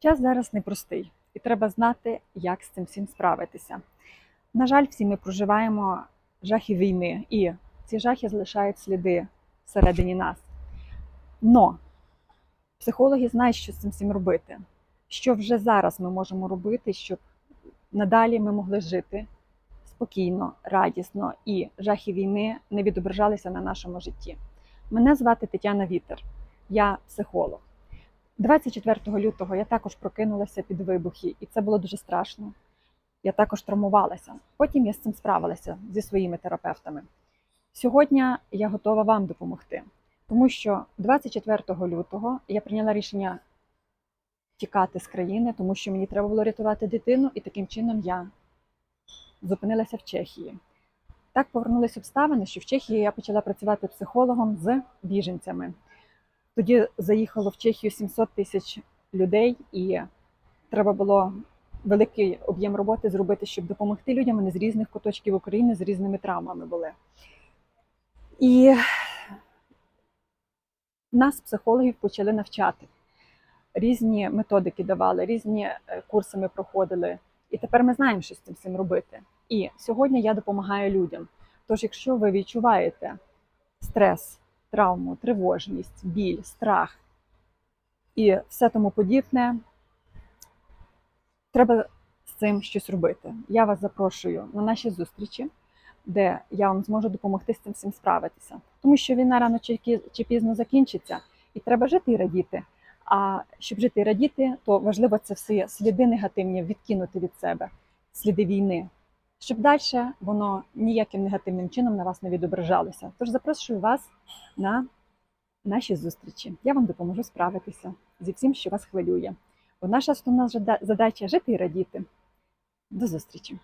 Час зараз непростий, і треба знати, як з цим всім справитися. На жаль, всі ми проживаємо жахи війни, і ці жахи залишають сліди всередині нас. Но психологи знають, що з цим всім робити. Що вже зараз ми можемо робити, щоб надалі ми могли жити спокійно, радісно і жахи війни не відображалися на нашому житті. Мене звати Тетяна Вітер, я психолог. 24 лютого я також прокинулася під вибухи, і це було дуже страшно. Я також травмувалася. Потім я з цим справилася зі своїми терапевтами. Сьогодні я готова вам допомогти, тому що 24 лютого я прийняла рішення тікати з країни, тому що мені треба було рятувати дитину, і таким чином я зупинилася в Чехії. Так повернулися обставини, що в Чехії я почала працювати психологом з біженцями. Тоді заїхало в Чехію 700 тисяч людей, і треба було великий об'єм роботи зробити, щоб допомогти людям. Вони з різних куточків України з різними травмами були. І нас, психологів, почали навчати. Різні методики давали, різні е, курси ми проходили. І тепер ми знаємо, що з цим всім робити. І сьогодні я допомагаю людям. Тож, якщо ви відчуваєте стрес, травму, тривожність, біль, страх і все тому подібне, треба з цим щось робити. Я вас запрошую на наші зустрічі, де я вам зможу допомогти з цим всім справитися. Тому що війна рано чи пізно закінчиться, і треба жити і радіти. А щоб жити і радіти, то важливо це всі сліди негативні відкинути від себе, сліди війни, щоб далі воно ніяким негативним чином на вас не відображалося. Тож запрошую вас на наші зустрічі. Я вам допоможу справитися зі всім, що вас хвилює. Бо наша основна задача жити і радіти. До зустрічі!